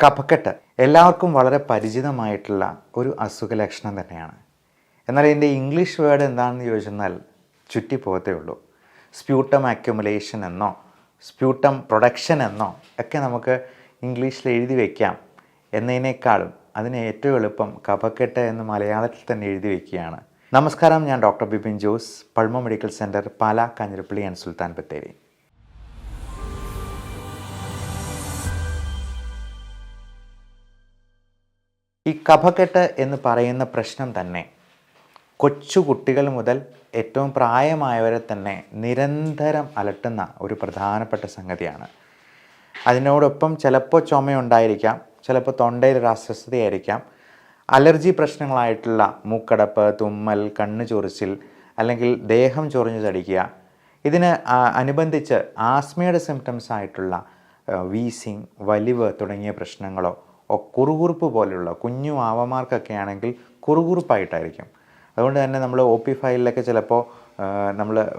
കഫക്കെട്ട് എല്ലാവർക്കും വളരെ പരിചിതമായിട്ടുള്ള ഒരു അസുഖ ലക്ഷണം തന്നെയാണ്. എന്നാൽ ഇതിന്റെ ഇംഗ്ലീഷ് വേർഡ് എന്താണെന്ന് ചോദിച്ചെന്നാൽ ചുറ്റിപ്പോകത്തേ ഉള്ളൂ. സ്പ്യൂട്ടം അക്യുമുലേഷൻ എന്നോ സ്പ്യൂട്ടം പ്രൊഡക്ഷൻ എന്നോ ഒക്കെ നമുക്ക് ഇംഗ്ലീഷിൽ എഴുതി വയ്ക്കാം എന്നതിനേക്കാളും അതിന് ഏറ്റവും എളുപ്പം കഫക്കെട്ട് എന്ന് മലയാളത്തിൽ തന്നെ എഴുതി വയ്ക്കുകയാണ് നമസ്കാരം ഞാൻ doctor Bipin Jose Pulma medical centre Pala Kanjirappally and Sultan Bathery. ഈ കഫക്കെട്ട് എന്ന് പറയുന്ന പ്രശ്നം തന്നെ കൊച്ചു കുട്ടികൾ മുതൽ ഏറ്റവും പ്രായമായവരെ തന്നെ നിരന്തരം അലട്ടുന്ന ഒരു പ്രധാനപ്പെട്ട സംഗതിയാണ്. അതിനോടൊപ്പം ചിലപ്പോൾ ചുമയുണ്ടായിരിക്കാം ചിലപ്പോൾ തൊണ്ടയിൽ ഒരു അസ്വസ്ഥതയായിരിക്കാം അലർജി പ്രശ്നങ്ങളായിട്ടുള്ള മൂക്കടപ്പ് തുമ്മൽ കണ്ണ് ചൊറിച്ചിൽ അല്ലെങ്കിൽ ദേഹം ചൊറിഞ്ഞു തടിക്കുക ഇതിന് അനുബന്ധിച്ച് ആസ്മയുടെ സിംറ്റംസ് ആയിട്ടുള്ള വീസിങ് വലിവ് തുടങ്ങിയ പ്രശ്നങ്ങളോ കുറുകുറുപ്പ് പോലെയുള്ള കുഞ്ഞു ആവമാർക്കൊക്കെ ആണെങ്കിൽ കുറുകുറുപ്പായിട്ടായിരിക്കും. അതുകൊണ്ട് തന്നെ നമ്മൾ ഒ പി ഫയലിലൊക്കെ ചിലപ്പോൾ നമ്മൾ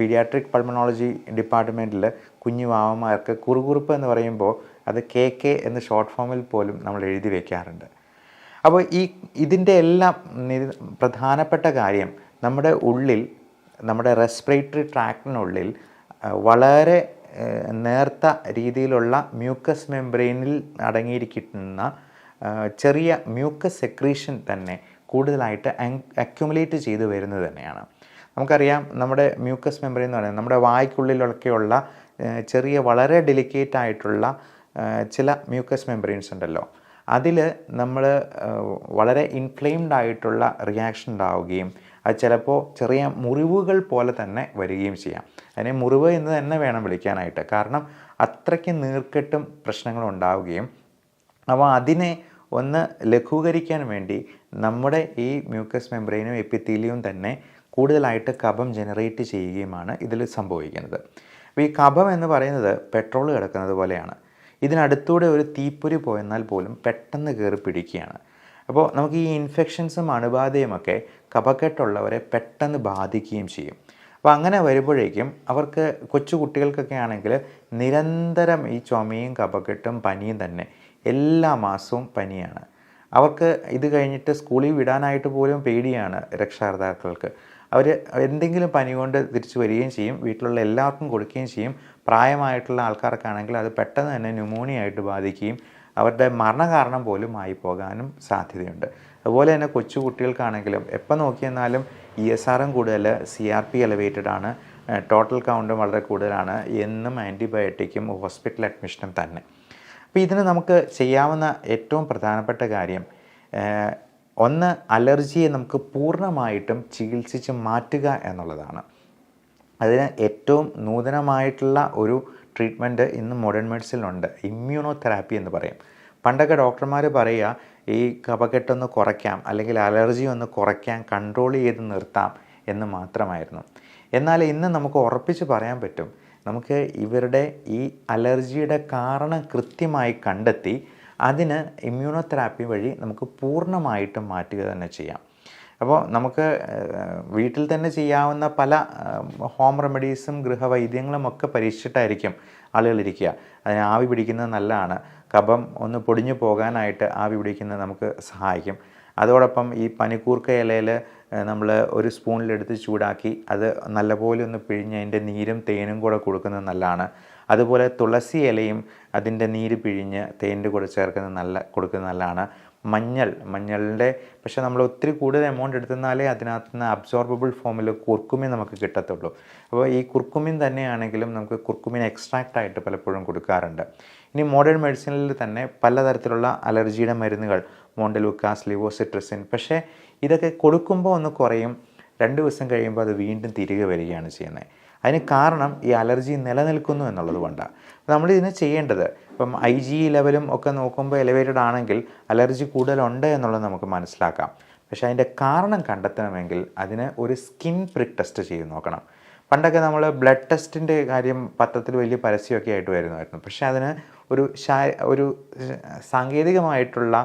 പീഡിയാട്രിക് പൾമണോളജി ഡിപ്പാർട്ട്മെന്റിൽ കുഞ്ഞു മാവന്മാർക്ക് കുറുകുറുപ്പ് എന്ന് പറയുമ്പോൾ അത് കെ കെ എന്ന് ഷോർട്ട് ഫോമിൽ പോലും നമ്മൾ എഴുതി വയ്ക്കാറുണ്ട് അപ്പോൾ ഈ ഇതിന്റെ എല്ലാം പ്രധാനപ്പെട്ട കാര്യം നമ്മുടെ ഉള്ളിൽ നമ്മുടെ റെസ്പിറേറ്ററി ട്രാക്ടിനുള്ളിൽ വളരെ നേർത്ത രീതിയിലുള്ള മ്യൂക്കസ് മെംബ്രെയിനിൽ അടങ്ങിയിരിക്കുന്ന ചെറിയ മ്യൂക്കസ് സെക്രീഷൻ തന്നെ കൂടുതലായിട്ട് അക്യുമുലേറ്റ് ചെയ്തു വരുന്നത് തന്നെയാണ്. നമുക്കറിയാം നമ്മുടെ മ്യൂക്കസ് മെമ്പറി എന്ന് പറയുന്നത് നമ്മുടെ വായ്ക്കുള്ളിലൊക്കെയുള്ള ചെറിയ വളരെ ഡെലിക്കേറ്റ് ആയിട്ടുള്ള ചില മ്യൂക്കസ് മെമ്പറീൻസ് ഉണ്ടല്ലോ. അതിൽ നമ്മൾ വളരെ ഇൻഫ്ലെയിംഡ് ആയിട്ടുള്ള റിയാക്ഷൻ ഉണ്ടാവുകയും അത് ചിലപ്പോൾ ചെറിയ മുറിവുകൾ പോലെ തന്നെ വരികയും ചെയ്യാം. അതിനെ മുറിവ് എന്ന് തന്നെ വേണം വിളിക്കാനായിട്ട്. കാരണം അത്രയ്ക്ക് നീർക്കെട്ടും പ്രശ്നങ്ങളും ഉണ്ടാവുകയും അപ്പോൾ അതിനെ ഒന്ന് ലഘൂകരിക്കാൻ വേണ്ടി നമ്മുടെ ഈ മ്യൂക്കസ് മെംബ്രെയിനും എപ്പിത്തീലിയും തന്നെ കൂടുതലായിട്ട് കഫം ജനറേറ്റ് ചെയ്യുകയുമാണ് ഇതിൽ സംഭവിക്കുന്നത്. അപ്പോൾ ഈ കഫം എന്ന് പറയുന്നത് പെട്രോൾ കിടക്കുന്നത് പോലെയാണ്. ഇതിനടുത്തൂടെ ഒരു തീപ്പൊരി പോയെന്നാൽ പോലും പെട്ടെന്ന് കയറി പിടിക്കുകയാണ്. അപ്പോൾ നമുക്ക് ഈ ഇൻഫെക്ഷൻസും അണുബാധയുമൊക്കെ കഫക്കെട്ടുള്ളവരെ പെട്ടെന്ന് ബാധിക്കുകയും ചെയ്യും. അപ്പോൾ അങ്ങനെ വരുമ്പോഴേക്കും അവർക്ക് കൊച്ചു കുട്ടികൾക്കൊക്കെ ആണെങ്കിൽ നിരന്തരം ഈ ചുമയും കപക്കെട്ടും പനിയും തന്നെ എല്ലാ മാസവും പനിയാണ്. അവർക്ക് ഇത് കഴിഞ്ഞിട്ട് സ്കൂളിൽ വിടാനായിട്ട് പോലും പേടിയാണ് രക്ഷാകർത്താക്കൾക്ക്. അവർ എന്തെങ്കിലും പനി കൊണ്ട് തിരിച്ചു വരികയും ചെയ്യും വീട്ടിലുള്ള എല്ലാവർക്കും കൊടുക്കുകയും ചെയ്യും. പ്രായമായിട്ടുള്ള ആൾക്കാർക്കാണെങ്കിൽ അത് പെട്ടെന്ന് തന്നെ ന്യൂമോണിയ ആയിട്ട് ബാധിക്കുകയും അവരുടെ മരണകാരണം പോലും ആയി പോകാനും സാധ്യതയുണ്ട്. അതുപോലെ തന്നെ കൊച്ചു കുട്ടികൾക്കാണെങ്കിലും എപ്പോൾ നോക്കിയെന്നാലും ഇ എസ് ആറും കൂടുതൽ സി ആർ പി എലവേറ്റഡ് ആണ്. ടോട്ടൽ കൗണ്ടും വളരെ കൂടുതലാണ്. എന്നും ആന്റിബയോട്ടിക്കും ഹോസ്പിറ്റൽ അഡ്മിഷനും തന്നെ. അപ്പോൾ ഇതിന് നമുക്ക് ചെയ്യാവുന്ന ഏറ്റവും പ്രധാനപ്പെട്ട കാര്യം ഒന്ന് അലർജിയെ നമുക്ക് പൂർണമായിട്ടും ചികിത്സിച്ച് മാറ്റുക എന്നുള്ളതാണ്. അതിന് ഏറ്റവും നൂതനമായിട്ടുള്ള ഒരു ട്രീറ്റ്മെന്റ് ഇന്ന് മോഡേൺ മെഡിസിനിലുണ്ട് ഇമ്മ്യൂണോ തെറാപ്പി എന്ന് പറയും. പണ്ടൊക്കെ ഡോക്ടർമാർ പറയുക ഈ കപകെട്ടൊന്ന് കുറയ്ക്കാം അല്ലെങ്കിൽ അലർജി ഒന്ന് കുറയ്ക്കാം കൺട്രോൾ ചെയ്ത് നിർത്താം എന്ന് മാത്രമായിരുന്നു. എന്നാൽ ഇന്ന് നമുക്ക് ഉറപ്പിച്ച് പറയാൻ പറ്റും നമുക്ക് ഇവരുടെ ഈ അലർജിയുടെ കാരണം കൃത്യമായി കണ്ടെത്തി അതിന് ഇമ്മ്യൂണോ തെറാപ്പി വഴി നമുക്ക് പൂർണമായിട്ടും മാറ്റുക തന്നെ ചെയ്യാം. അപ്പോൾ നമുക്ക് വീട്ടിൽ തന്നെ ചെയ്യാവുന്ന പല ഹോം റെമഡീസും ഗൃഹവൈദ്യങ്ങളും ഒക്കെ പരീക്ഷിച്ചിട്ടായിരിക്കും ആളുകൾ ഇരിക്കുക. അതിന് ആവി പിടിക്കുന്നത് നല്ലതാണ്. കഫം ഒന്ന് പൊടിഞ്ഞു പോകാനായിട്ട് ആവി പിടിക്കുന്നത് നമുക്ക് സഹായിക്കും. അതോടൊപ്പം ഈ പനിക്കൂർക്ക ഇലയിൽ നമ്മൾ ഒരു സ്പൂണിലെടുത്ത് ചൂടാക്കി അത് നല്ലപോലെ ഒന്ന് പിഴിഞ്ഞ് അതിന്റെ നീരും തേനും കൂടെ കൊടുക്കുന്നത് നല്ലതാണ്. അതുപോലെ തുളസി ഇലയും അതിന്റെ നീര് പിഴിഞ്ഞ് തേനിന്റെ കൂടെ ചേർക്കുന്നത് നല്ല കൊടുക്കുന്നത് നല്ലതാണ്. മഞ്ഞൾ മഞ്ഞളിന്റെ പക്ഷെ നമ്മൾ ഒത്തിരി കൂടുതൽ എമൗണ്ട് എടുത്തെന്നാലേ അതിനകത്ത് നിന്ന് അബ്സോർബിൾ ഫോമിൽ കുർക്കുമിൻ നമുക്ക് കിട്ടത്തുള്ളൂ. അപ്പോൾ ഈ കുർക്കുമിൻ തന്നെയാണെങ്കിലും നമുക്ക് കുർക്കുമിൻ എക്സ്ട്രാക്റ്റ് ആയിട്ട് പലപ്പോഴും കൊടുക്കാറുണ്ട്. ഇനി മോഡേൺ മെഡിസിനിൽ തന്നെ പലതരത്തിലുള്ള അലർജിയുടെ മരുന്നുകൾ മോണ്ടലുക്കാസ് ലിവോസിട്രസിൻ പക്ഷേ ഇതൊക്കെ കൊടുക്കുമ്പോൾ ഒന്ന് കുറയും രണ്ട് ദിവസം കഴിയുമ്പോൾ അത് വീണ്ടും തിരികെ വരികയാണ് ചെയ്യുന്നത്. അതിന് കാരണം ഈ അലർജി നിലനിൽക്കുന്നു എന്നുള്ളത് കൊണ്ടാണ്. നമ്മൾ ഇതിന് ചെയ്യേണ്ടത് ഇപ്പം ഐ ജി ലെവലും ഒക്കെ നോക്കുമ്പോൾ എലിവേറ്റഡ് ആണെങ്കിൽ അലർജി കൂടുതലുണ്ട് എന്നുള്ളത് നമുക്ക് മനസ്സിലാക്കാം. പക്ഷേ അതിന്റെ കാരണം കണ്ടെത്തണമെങ്കിൽ അതിന് ഒരു സ്കിൻ പ്രിക് ടെസ്റ്റ് ചെയ്ത് നോക്കണം. പണ്ടൊക്കെ നമ്മൾ ബ്ലഡ് ടെസ്റ്റിന്റെ കാര്യം പത്രത്തിൽ വലിയ പരസ്യമൊക്കെ ആയിട്ട് വരുമായിരുന്നു. പക്ഷേ അതിന് ഒരു ശാ ഒരു സാങ്കേതികമായിട്ടുള്ള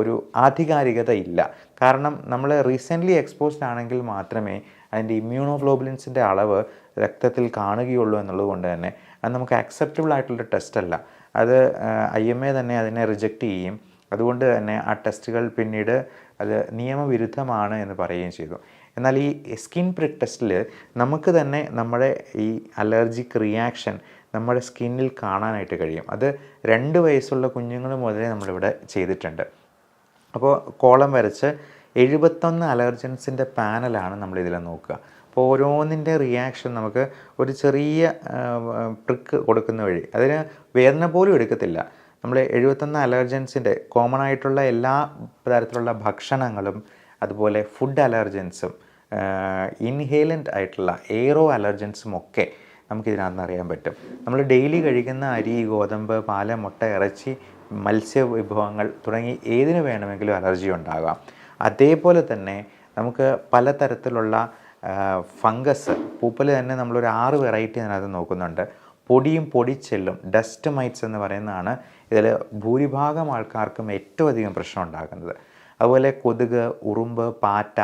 ഒരു ആധികാരികത ഇല്ല. കാരണം നമ്മൾ റീസെന്റ്ലി എക്സ്പോസ്ഡ് ആണെങ്കിൽ മാത്രമേ അതിന്റെ ഇമ്മ്യൂണോഗ്ലോബുലിൻസിന്റെ അളവ് രക്തത്തിൽ കാണുകയുള്ളൂ എന്നുള്ളത് കൊണ്ട് തന്നെ അത് നമുക്ക് ആക്സെപ്റ്റബിൾ ആയിട്ടുള്ള ടെസ്റ്റ് അല്ല. അത് ഐ എം എ തന്നെ അതിനെ റിജക്റ്റ് ചെയ്യും അതുകൊണ്ട് തന്നെ ആ ടെസ്റ്റുകൾ പിന്നീട് അത് നിയമവിരുദ്ധമാണ് എന്ന് പറയുകയും ചെയ്തു. എന്നാൽ ഈ സ്കിൻ പ്രിക് ടെസ്റ്റിൽ നമുക്ക് തന്നെ നമ്മുടെ ഈ അലർജിക് റിയാക്ഷൻ നമ്മുടെ സ്കിന്നിൽ കാണാനായിട്ട് കഴിയും. അത് രണ്ട് വയസ്സുള്ള കുഞ്ഞുങ്ങൾ മുതലേ നമ്മളിവിടെ ചെയ്തിട്ടുണ്ട്. അപ്പോൾ കോളം വരച്ച് എഴുപത്തൊന്ന് അലർജൻസിന്റെ പാനലാണ് നമ്മളിതിൽ നോക്കുക. അപ്പോൾ ഓരോന്നിന്റെ റിയാക്ഷൻ നമുക്ക് ഒരു ചെറിയ ട്രിക്ക് കൊടുക്കുന്ന വഴി. അതിന് വേദന പോലും എടുക്കത്തില്ല. നമ്മൾ എഴുപത്തൊന്ന് അലർജൻസിന്റെ കോമൺ ആയിട്ടുള്ള എല്ലാ തരത്തിലുള്ള ഭക്ഷണങ്ങളും അതുപോലെ ഫുഡ് അലർജൻസും ഇൻഹേലന്റ് ആയിട്ടുള്ള എയറോ അലർജൻസും ഒക്കെ നമുക്കിതിനകത്ത് അറിയാൻ പറ്റും. നമ്മൾ ഡെയിലി കഴിക്കുന്ന അരി ഗോതമ്പ് പാല മുട്ട ഇറച്ചി മത്സ്യ വിഭവങ്ങൾ തുടങ്ങി ഏതിനു വേണമെങ്കിലും അലർജി ഉണ്ടാകാം. അതേപോലെ തന്നെ നമുക്ക് പലതരത്തിലുള്ള ഫംഗസ്. പൂപ്പൽ തന്നെ നമ്മളൊരു ആറ് വെറൈറ്റി അതിനകത്ത് നോക്കുന്നുണ്ട്. പൊടിയും പൊടിച്ചെല്ലും ഡസ്റ്റ് മൈറ്റ്സ് എന്ന് പറയുന്നതാണ് ഇതിൽ ഭൂരിഭാഗം ആൾക്കാർക്കും ഏറ്റവും അധികം പ്രശ്നം ഉണ്ടാക്കുന്നത്. അതുപോലെ കൊതുക് ഉറുമ്പ് പാറ്റ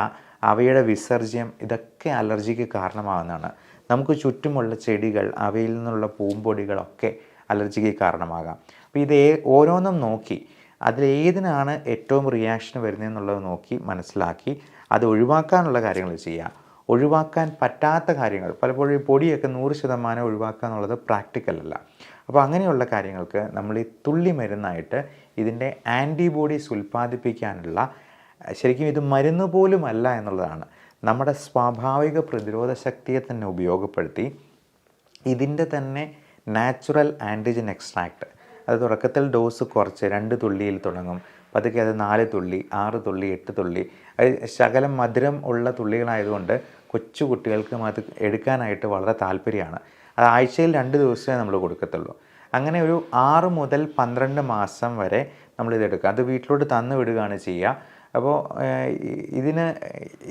അവയുടെ വിസർജ്യം ഇതൊക്കെ അലർജിക്ക് കാരണമാകുന്നതാണ്. നമുക്ക് ചുറ്റുമുള്ള ചെടികൾ അവയിൽ നിന്നുള്ള പൂമ്പൊടികളൊക്കെ അലർജിക്ക് കാരണമാകാം. അപ്പോൾ ഇത് ഓരോന്നും നോക്കി അതിലേതിനാണ് ഏറ്റവും റിയാക്ഷൻ വരുന്നതെന്നുള്ളത് നോക്കി മനസ്സിലാക്കി അത് ഒഴിവാക്കാനുള്ള കാര്യങ്ങൾ ചെയ്യുക. ഒഴിവാക്കാൻ പറ്റാത്ത കാര്യങ്ങൾ. പലപ്പോഴും പൊടിയൊക്കെ നൂറ് ശതമാനം ഒഴിവാക്കുക എന്നുള്ളത് പ്രാക്ടിക്കൽ അല്ല. അപ്പോൾ അങ്ങനെയുള്ള കാര്യങ്ങൾക്ക് നമ്മൾ ഈ തുള്ളി മരുന്നായിട്ട് ഇതിന്റെ ആന്റിബോഡീസ് ഉൽപ്പാദിപ്പിക്കാനുള്ള ശരിക്കും ഇത് മരുന്ന് പോലും അല്ല എന്നുള്ളതാണ്. നമ്മുടെ സ്വാഭാവിക പ്രതിരോധ ശക്തിയെ തന്നെ ഉപയോഗപ്പെടുത്തി ഇതിന്റെ തന്നെ നാച്ചുറൽ ആന്റിജൻ എക്സ്ട്രാക്ട് അത് തുടക്കത്തിൽ ഡോസ് കുറച്ച് രണ്ട് തുള്ളിയിൽ തുടങ്ങും. പതുക്കെ അത് നാല് തുള്ളി ആറ് തുള്ളി എട്ട് തുള്ളി. അത് ശകലം മധുരം ഉള്ള തുള്ളികളായതുകൊണ്ട് കൊച്ചു കുട്ടികൾക്കും അത് എടുക്കാനായിട്ട് വളരെ താല്പര്യമാണ്. അത് ആഴ്ചയിൽ രണ്ട് ദിവസമേ നമ്മൾ കൊടുക്കത്തുള്ളൂ. അങ്ങനെ ഒരു ആറ് മുതൽ പന്ത്രണ്ട് മാസം വരെ നമ്മളിത് എടുക്കുക. അത് വീട്ടിലോട്ട് തന്നു വിടുകയാണ് ചെയ്യുക. അപ്പോൾ ഇതിന്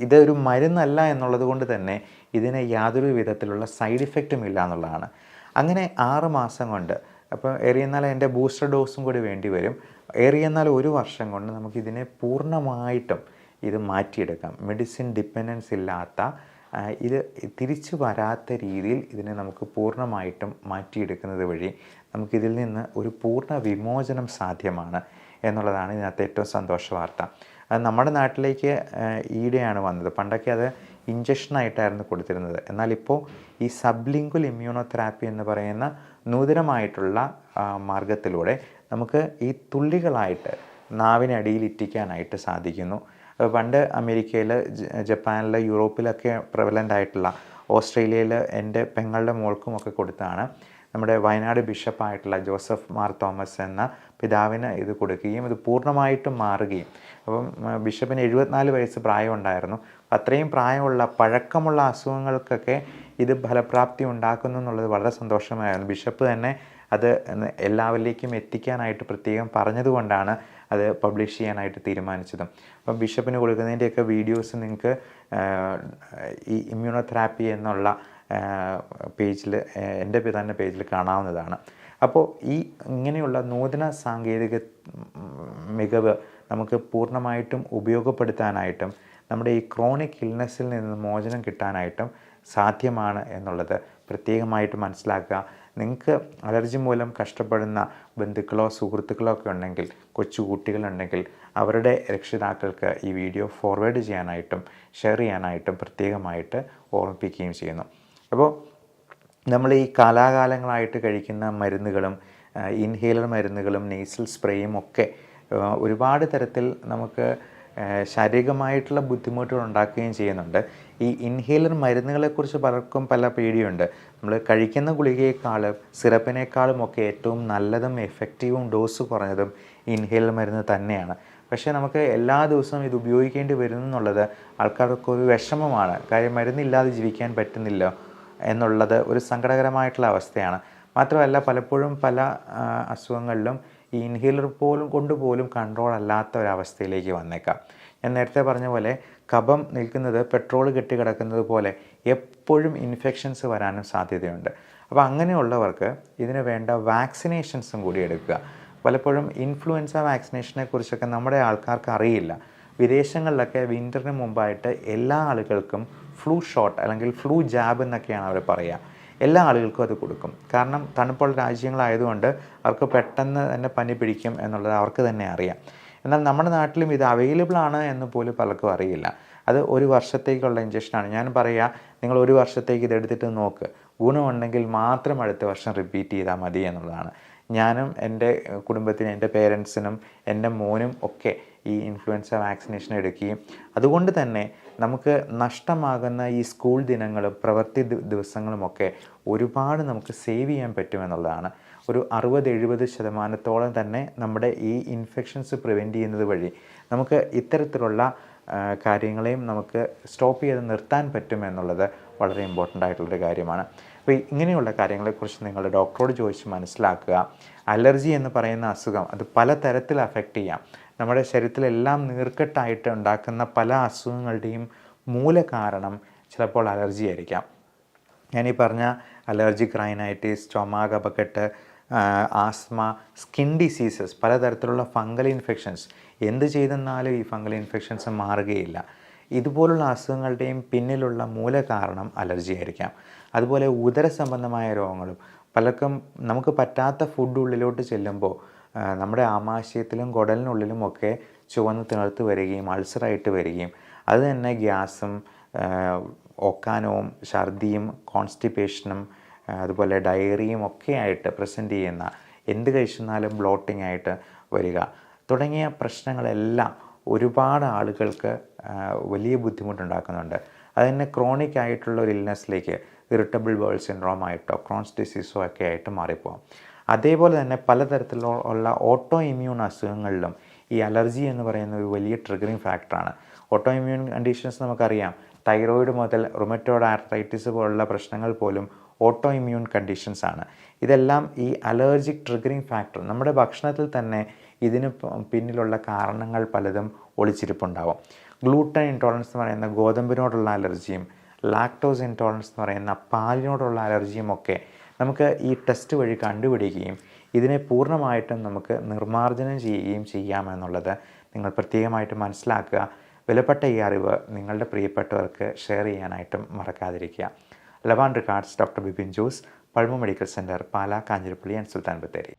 ഇതൊരു മരുന്നല്ല എന്നുള്ളത് കൊണ്ട് തന്നെ ഇതിന് യാതൊരു വിധത്തിലുള്ള സൈഡ് ഇഫക്റ്റും ഇല്ല എന്നുള്ളതാണ്. അങ്ങനെ ആറ് മാസം കൊണ്ട് അപ്പോൾ ഏറിയെന്നാൽ എന്റെ ബൂസ്റ്റർ ഡോസും കൂടി വേണ്ടി വരും. ഏറിയെന്നാൽ ഒരു വർഷം കൊണ്ട് നമുക്കിതിനെ പൂർണമായിട്ടും ഇത് മാറ്റിയെടുക്കാം. മെഡിസിൻ ഡിപ്പെൻഡൻസ് ഇല്ലാത്ത ഇത് തിരിച്ചു വരാത്ത രീതിയിൽ ഇതിനെ നമുക്ക് പൂർണമായിട്ടും മാറ്റിയെടുക്കുന്നത് വഴി നമുക്കിതിൽ നിന്ന് ഒരു പൂർണ വിമോചനം സാധ്യമാണ് എന്നുള്ളതാണ് ഇതിനകത്ത് ഏറ്റവും സന്തോഷ വാർത്ത. നമ്മുടെ നാട്ടിലേക്ക് ഈടെയാണ് വന്നത്. പണ്ടൊക്കെ അത് ഇഞ്ചക്ഷനായിട്ടായിരുന്നു കൊടുത്തിരുന്നത്. എന്നാൽ ഇപ്പോൾ ഈ സബ്ലിംഗുൽ ഇമ്മ്യൂണോതെറാപ്പി എന്ന് പറയുന്ന നൂതനമായിട്ടുള്ള മാർഗത്തിലൂടെ നമുക്ക് ഈ തുള്ളികളായിട്ട് നാവിനടിയിൽ ഇറ്റിക്കാനായിട്ട് സാധിക്കുന്നു. പണ്ട് അമേരിക്കയിൽ ജപ്പാനിൽ യൂറോപ്പിലൊക്കെ പ്രവലന്റ് ആയിട്ടുള്ള ഓസ്ട്രേലിയയിൽ എന്റെ പെങ്ങളുടെ മോൾക്കും ഒക്കെ കൊടുത്താണ്. നമ്മുടെ വയനാട് ബിഷപ്പായിട്ടുള്ള ജോസഫ് മാർ തോമസ് എന്ന പിതാവിന് ഇത് കൊടുക്കുകയും ഇത് പൂർണമായിട്ടും മാറുകയും. അപ്പം ബിഷപ്പിന് എഴുപത്തിനാല് വയസ്സ് പ്രായമുണ്ടായിരുന്നു. അത്രയും പ്രായമുള്ള പഴക്കമുള്ള അസുഖങ്ങൾക്കൊക്കെ ഇത് ഫലപ്രാപ്തി ഉണ്ടാക്കുന്നു എന്നുള്ളത് വളരെ സന്തോഷമായിരുന്നു. ബിഷപ്പ് തന്നെ അത് എല്ലാവരിലേക്കും എത്തിക്കാനായിട്ട് പ്രത്യേകം പറഞ്ഞതുകൊണ്ടാണ് അത് പബ്ലിഷ് ചെയ്യാനായിട്ട് തീരുമാനിച്ചതും. അപ്പം ബിഷപ്പിന് കൊടുക്കുന്നതിന്റെയൊക്കെ വീഡിയോസ് നിങ്ങൾക്ക് ഈ ഇമ്മ്യൂണോതെറാപ്പി എന്നുള്ള പേജിൽ എന്റെ തന്നെ പേജിൽ കാണാവുന്നതാണ്. അപ്പോൾ ഈ ഇങ്ങനെയുള്ള നൂതന സാങ്കേതിക മികവ് നമുക്ക് പൂർണമായിട്ടും ഉപയോഗപ്പെടുത്താനായിട്ടും നമ്മുടെ ഈ ക്രോണിക് ഇൽനെസ്സിൽ നിന്ന് മോചനം കിട്ടാനായിട്ടും സാധ്യമാണ് എന്നുള്ളത് പ്രത്യേകമായിട്ട് മനസ്സിലാക്കുക. നിങ്ങൾക്ക് അലർജി മൂലം കഷ്ടപ്പെടുന്ന ബന്ധുക്കളോ സുഹൃത്തുക്കളോ ഒക്കെ ഉണ്ടെങ്കിൽ കൊച്ചു കുട്ടികളുണ്ടെങ്കിൽ അവരുടെ രക്ഷിതാക്കൾക്ക് ഈ വീഡിയോ ഫോർവേഡ് ചെയ്യാനായിട്ടും ഷെയർ ചെയ്യാനായിട്ടും പ്രത്യേകമായിട്ട് ഓർമ്മിപ്പിക്കുകയും ചെയ്യുന്നു. അപ്പോൾ നമ്മൾ ഈ കാലാകാലങ്ങളായിട്ട് കഴിക്കുന്ന മരുന്നുകളും ഇൻഹേലർ മരുന്നുകളും നെയ്സൽ സ്പ്രേയും ഒക്കെ ഒരുപാട് തരത്തിൽ നമുക്ക് ശാരീരികമായിട്ടുള്ള ബുദ്ധിമുട്ടുകൾ ഉണ്ടാക്കുകയും ചെയ്യുന്നുണ്ട്. ഈ ഇൻഹേലർ മരുന്നുകളെക്കുറിച്ച് പലർക്കും പല പേടിയുണ്ട്. നമ്മൾ കഴിക്കുന്ന ഗുളികയേക്കാളും സിറപ്പിനേക്കാളും ഒക്കെ ഏറ്റവും നല്ലതും എഫക്റ്റീവും ഡോസ് കുറഞ്ഞതും ഇൻഹേലർ മരുന്ന് തന്നെയാണ്. പക്ഷേ നമുക്ക് എല്ലാ ദിവസവും ഇത് ഉപയോഗിക്കേണ്ടി വരുന്നു എന്നുള്ളത് ആൾക്കാർക്ക് ഒരു വിഷമമാണ്. കാര്യം മരുന്നില്ലാതെ ജീവിക്കാൻ പറ്റുന്നില്ല എന്നുള്ളത് ഒരു സങ്കടകരമായിട്ടുള്ള അവസ്ഥയാണ്. മാത്രമല്ല പലപ്പോഴും പല അസുഖങ്ങളിലും ഈ ഇൻഹേലർ പോലും കൊണ്ടുപോലും കൺട്രോൾ അല്ലാത്ത ഒരവസ്ഥയിലേക്ക് വന്നേക്കാം. ഞാൻ നേരത്തെ പറഞ്ഞ പോലെ കഫം നിൽക്കുന്നത് പെട്രോൾ കെട്ടിക്കിടക്കുന്നത് പോലെ എപ്പോഴും ഇൻഫെക്ഷൻസ് വരാനും സാധ്യതയുണ്ട്. അപ്പോൾ അങ്ങനെയുള്ളവർക്ക് ഇതിന് വേണ്ട വാക്സിനേഷൻസും കൂടി എടുക്കുക. പലപ്പോഴും ഇൻഫ്ലുവൻസ വാക്സിനേഷനെ കുറിച്ചൊക്കെ നമ്മുടെ ആൾക്കാർക്ക് അറിയില്ല. വിദേശങ്ങളിലൊക്കെ വിന്ററിന് മുമ്പായിട്ട് എല്ലാ ആളുകൾക്കും ഫ്ലൂ ഷോട്ട് അല്ലെങ്കിൽ ഫ്ലൂ ജാബ് എന്നൊക്കെയാണ് അവർ പറയുക എല്ലാ ആളുകൾക്കും അത് കൊടുക്കും. കാരണം തണുപ്പുള്ള രാജ്യങ്ങളായതുകൊണ്ട് അവർക്ക് പെട്ടെന്ന് തന്നെ പനി പിടിക്കും എന്നുള്ളത് അവർക്ക് തന്നെ അറിയാം. എന്നാൽ നമ്മുടെ നാട്ടിലും ഇത് അവൈലബിൾ ആണ് എന്ന് പോലും പലർക്കും അറിയില്ല. അത് ഒരു വർഷത്തേക്കുള്ള ഇഞ്ചക്ഷനാണ് ഞാൻ പറയുക നിങ്ങൾ ഒരു വർഷത്തേക്ക് ഇത് എടുത്തിട്ട് നോക്ക്. ഗുണമുണ്ടെങ്കിൽ മാത്രം അടുത്ത വർഷം റിപ്പീറ്റ് ചെയ്താൽ മതി എന്നുള്ളതാണ്. ഞാനും എന്റെ കുടുംബത്തിനും എന്റെ പേരൻസിനും എന്റെ മോനും ഒക്കെ ഈ ഇൻഫ്ലുവൻസ വാക്സിനേഷൻ എടുക്കുകയും അതുകൊണ്ട് തന്നെ നമുക്ക് നഷ്ടമാകുന്ന ഈ സ്കൂൾ ദിനങ്ങളും പ്രവൃത്തി ദിവസങ്ങളുമൊക്കെ ഒരുപാട് നമുക്ക് സേവ് ചെയ്യാൻ പറ്റുമെന്നുള്ളതാണ്. ഒരു അറുപത് എഴുപത് ശതമാനത്തോളം തന്നെ നമ്മുടെ ഈ ഇൻഫെക്ഷൻസ് പ്രിവെന്റ് ചെയ്യുന്നത് വഴി നമുക്ക് ഇത്തരത്തിലുള്ള കാര്യങ്ങളെയും നമുക്ക് സ്റ്റോപ്പ് ചെയ്ത് നിർത്താൻ പറ്റുമെന്നുള്ളത് വളരെ ഇമ്പോർട്ടന്റ് ആയിട്ടുള്ളൊരു കാര്യമാണ്. അപ്പോൾ ഇങ്ങനെയുള്ള കാര്യങ്ങളെക്കുറിച്ച് നിങ്ങൾ ഡോക്ടറോട് ചോദിച്ച് മനസ്സിലാക്കുക. അലർജി എന്ന് പറയുന്ന അസുഖം അത് പല തരത്തിൽ അഫക്റ്റ് ചെയ്യാം. നമ്മുടെ ശരീരത്തിലെല്ലാം നീർക്കെട്ടായിട്ട് ഉണ്ടാക്കുന്ന പല അസുഖങ്ങളുടെയും മൂല കാരണം ചിലപ്പോൾ അലർജി ആയിരിക്കാം. ഞാനീ പറഞ്ഞ അലർജി ക്രൈനൈറ്റിസ് ചുമ കപക്കെട്ട് ആസ്മ സ്കിൻ ഡിസീസസ് പലതരത്തിലുള്ള ഫംഗൽ ഇൻഫെക്ഷൻസ്. എന്ത് ചെയ്തെന്നാലും ഈ ഫംഗൽ ഇൻഫെക്ഷൻസ് മാറുകയില്ല. ഇതുപോലുള്ള അസുഖങ്ങളുടെയും പിന്നിലുള്ള മൂല കാരണം അലർജി ആയിരിക്കാം. അതുപോലെ ഉദര സംബന്ധമായ രോഗങ്ങളും. പലർക്കും നമുക്ക് പറ്റാത്ത ഫുഡ് ഉള്ളിലോട്ട് ചെല്ലുമ്പോൾ നമ്മുടെ ആമാശയത്തിലും കുടലിനുള്ളിലും ഒക്കെ ചുവന്ന് തിണർത്ത് വരികയും അൾസറായിട്ട് വരികയും. അത് തന്നെ ഗ്യാസും ഒക്കാനവും ഛർദിയും കോൺസ്റ്റിപ്പേഷനും അതുപോലെ ഡയറിയും ഒക്കെ ആയിട്ട് പ്രസന്റ് ചെയ്യുന്ന എന്ത് കഴിച്ചെന്നാലും ബ്ലോട്ടിംഗ് ആയിട്ട് വരിക. തുടങ്ങിയ പ്രശ്നങ്ങളെല്ലാം ഒരുപാട് ആളുകൾക്ക് വലിയ ബുദ്ധിമുട്ടുണ്ടാക്കുന്നുണ്ട്. അത് തന്നെ ക്രോണിക് ആയിട്ടുള്ള ഒരു ഇൽനെസ്സിലേക്ക് ഇറിറ്റബിൾ ബേൾ സിൻഡ്രോം ആയിട്ടോ ക്രോൺസ് ഡിസീസോ ഒക്കെ ആയിട്ട് മാറിപ്പോകാം അതേപോലെ തന്നെ പലതരത്തിലുള്ള ഓട്ടോ ഇമ്മ്യൂൺ അസുഖങ്ങളിലും ഈ അലർജി എന്ന് പറയുന്ന ഒരു വലിയ ട്രിഗറിങ് ഫാക്ടറാണ് ഓട്ടോ ഇമ്മ്യൂൺ കണ്ടീഷൻസ് നമുക്കറിയാം. തൈറോയിഡ് മുതൽ റൊമറ്റോഡ് ആർത്രൈറ്റിസ് പോലുള്ള പ്രശ്നങ്ങൾ പോലും ഓട്ടോ ഇമ്മ്യൂൺ കണ്ടീഷൻസ് ആണ്. ഇതെല്ലാം ഈ അലർജിക് ട്രിഗറിങ് ഫാക്ടർ നമ്മുടെ ഭക്ഷണത്തിൽ തന്നെ ഇതിന് പിന്നിലുള്ള കാരണങ്ങൾ പലതും ഒളിച്ചിരിപ്പുണ്ടാവും. ഗ്ലൂട്ടൻ ഇൻടോളൻസ് എന്ന് പറയുന്ന ഗോതമ്പിനോടുള്ള അലർജിയും ലാക്ടോസ് ഇൻടോളറൻസ് എന്ന് പറയുന്ന പാലിനോടുള്ള അലർജിയും ഒക്കെ നമുക്ക് ഈ ടെസ്റ്റ് വഴി കണ്ടുപിടിക്കുകയും ഇതിനെ പൂർണമായിട്ടും നമുക്ക് നിർമ്മാർജനം ചെയ്യുകയും ചെയ്യാമെന്നുള്ളത് നിങ്ങൾ പ്രത്യേകമായിട്ട് മനസ്സിലാക്കുക. വിലപ്പെട്ട ഈ അറിവ് നിങ്ങളുടെ പ്രിയപ്പെട്ടവർക്ക് ഷെയർ ചെയ്യാനായിട്ടും മറക്കാതിരിക്കുക. ലവാൻ regards doctor Bipin Jose Pazhama medical centre Pala Kanjirappally and Sultan Bathery.